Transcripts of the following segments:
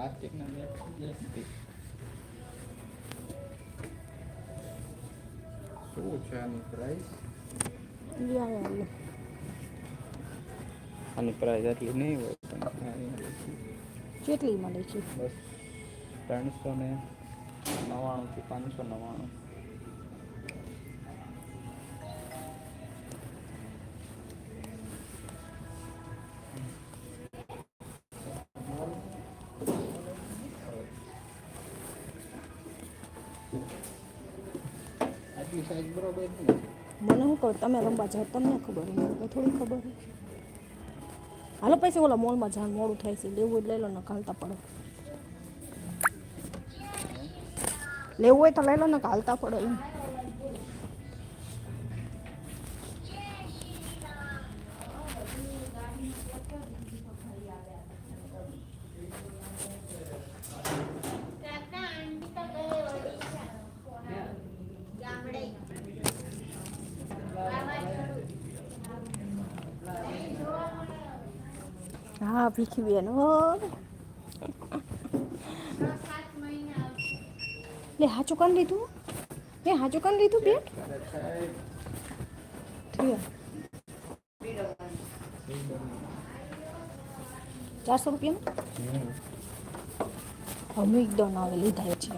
પ્લાસ્ટિકના પ્લાસ્ટિક શું છે આની પ્રાઇસ આની પ્રાઇસ એટલી નહીં હોય કેટલી મળે છે બસ ત્રણસો ને નવ્વાણુંથી પાંચસો નવ્વાણું આટલી સાઈઝ બરાબર નથી મને શું કહું તમે રમવા જાઓ તમને ખબર હોય થોડી ખબર હોય. હાલો પૈસા ઓલા મોલમાં જાણ મોડું થાય છે લેવું હોય લઈ લો ને કાલતા પડો. લેવું હોય તો લઈ લો ને કાલતા પડો એમ. હા, ભીખી બેન, હો. લે, હાચું કાન લીધું? લે, હાચું કાન લીધું, બેન? ચારસો રૂપિયા મૂકી દો ને, હવે લીધા છે.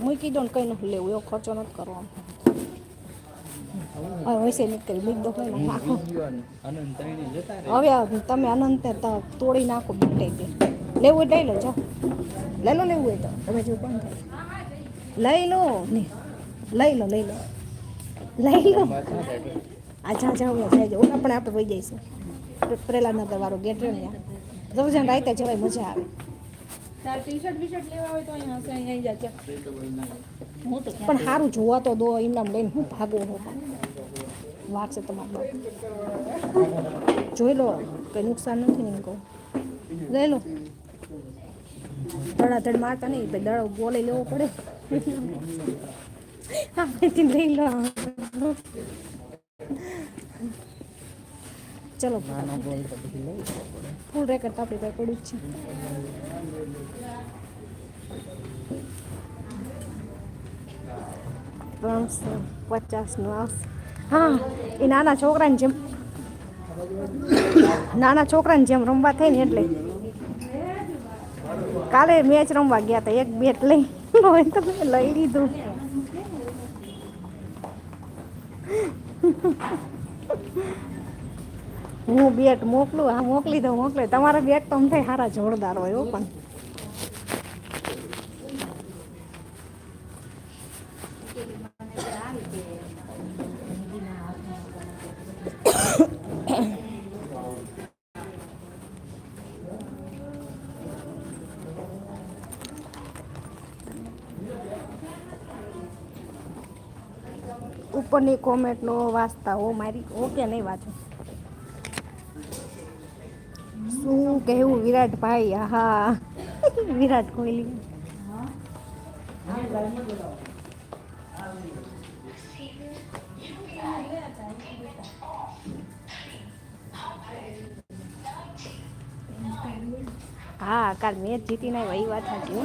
મૂકી દો ને, કંઈ નથી લેવું, એવો ખર્ચો નથી કરવાનો. હવે વૈસે નીકળી મૂકી દો કંઈ નાખો અનંત ત્રણે જતા રહે. હવે તમે અનંતને ત તોડી નાખો બેટાઈ દે લેવું હોય લઈ લો જાઓ લઈ લો લેવું હોય તો. તમે જો બંધ લઈ લો ને. લઈ લો લઈ લો. લઈ લો. આ જા જા જાય જાઓ પણ આપણે વહી જઈશું. પેલા નગર વાળો ગેટ રહ્યો ને જવું રાઈતે જવાય મજા આવે. હોય પણ સારું જોવા તો દો એમના લઈને હું ભાગો હો. છે તમારે જોઈ લો, કંઈ નુકસાન નથી ને કહું. લઈ લો. ધડાધડ મારતા નહીં પછી દડો બોલે લેવો પડે. લઈ લો. ચલો. ફૂલ રેકર્ડ તો આપણી પાસે પડ્યું જ છે. ત્રણસો પચાસનું આવશે. હા, એ નાના છોકરાની જેમ નાના છોકરાની જેમ રમવા થાય ને એટલે. કાલે મેચ રમવા ગયા હતા એક બેટ લઈ. હોય તો મેં લઈ લીધું. હું બેટ મોકલું, હા, મોકલી દઉં, મોકલે તમારા બેટ તો થાય સારા જોરદાર હોય હો પણ કોમેન્ટ નો વાંચતા હો મારી ઓકે નહીં વાંચો. શું કહેવું વિરાટભાઈ હા વિરાટ કોહલી. હા, કાલ મેચ જીતીને એ વાત સાચી.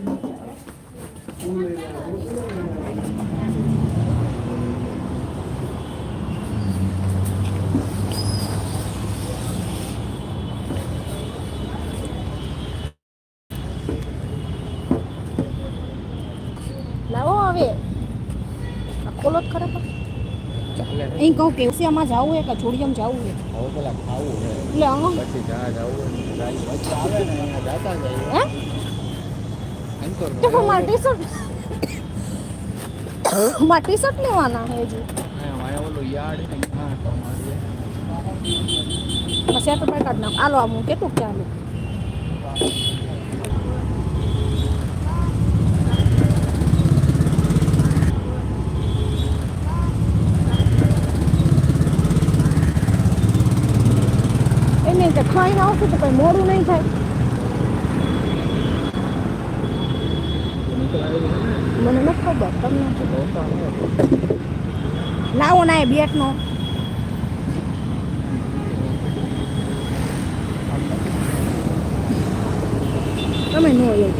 લાવો હવે. આ ખોલો જ ખરા. અહીં કહું કે આમાં જવું હોય કે જોડિયમ જવું હોય હવે પેલા ખાવું એટલે આમ પછી ગાડી વચ્ચે આવે ને જાતા જાય. હે? હજુ. અહીંયા ઓલું યાર્ડ છે ને, હા, તો મારી. કાઢ નાખ. આલો આમ હું કેટલું ચાલુ એને તે ખાઈને આવશું તો કંઈ મોડું નહીં થાય. મને નથી તમને લાવો ના એ બેટનો. તમે નો એવું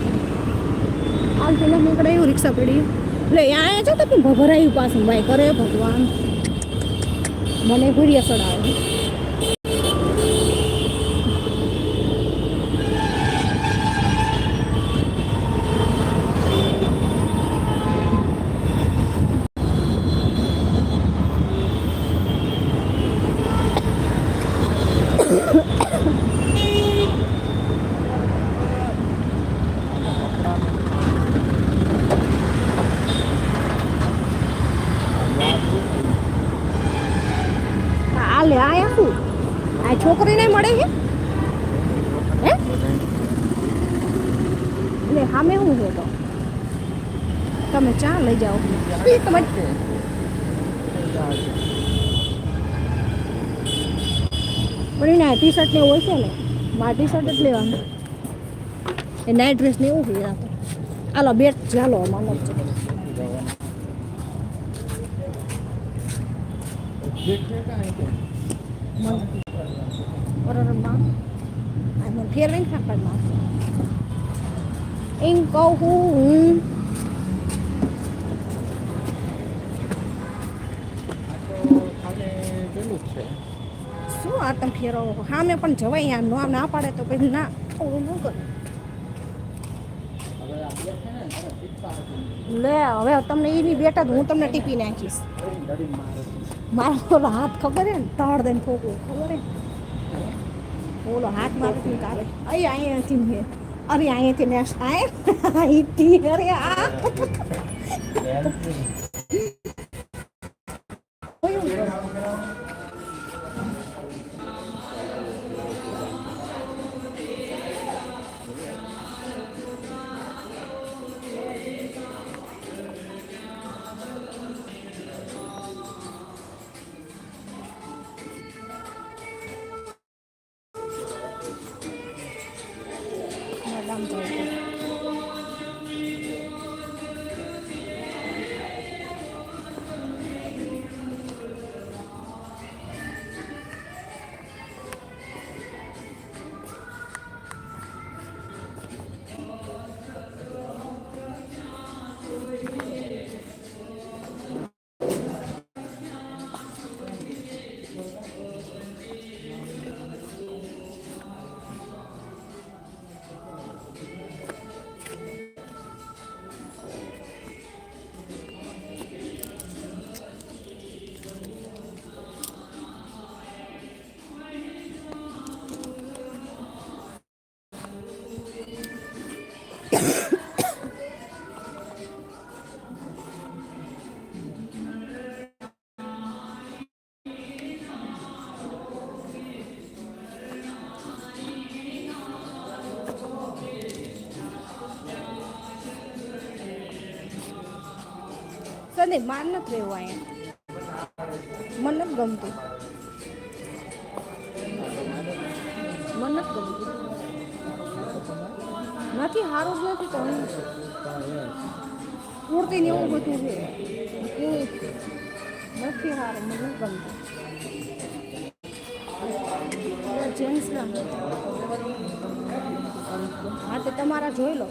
હાલ પેલા એવું રિક્ષા પડી. એટલે અહીંયા છો તો ભભરાયું પાછું. ભાઈ કરે ભગવાન. મને ઘુરિયા સડાવે આ લે આ શું આ છોકરીને મળે છે હે એટલે સામે હું છે તો? તમે ચા લઈ જાઓ. તમે પણ એને ટી શર્ટ ને એવું હોય છે ને, મારા ટી શર્ટ જ લેવાનું. એ નાઇટ ડ્રેસ ને એવું હોય હાલો બેટ ચાલો માનો આ મને ફેરવીને ખાકડમાં એમ કહું હું શું આ તમે ફેરવો સામે પણ જવાય યાર, નો ના પાડે તો પછી ના ઓલું ન કરે? લે, હવે તમને એની બેટા જ હું તમને ટીપી નાખીશ. મારો ઓલો હાથ ખબર હે ને? તળ દઈને ફોકવું, ખબર હે? ઓલો હાથ મારું કાઢે. અહીં અહીંયાથી ને અરે અહીંયાથી ને આ અહીંથી અરે આ સંદીપ માર નથી રહેવું અહીંયા મને નથી ગમતું સારું જ નથી તો પૂરતી એવું બધું છે. એવું નથી સારું મને ગમતું. જેન્ટ્સ ના. હા, તો તમારા જોઈ લો.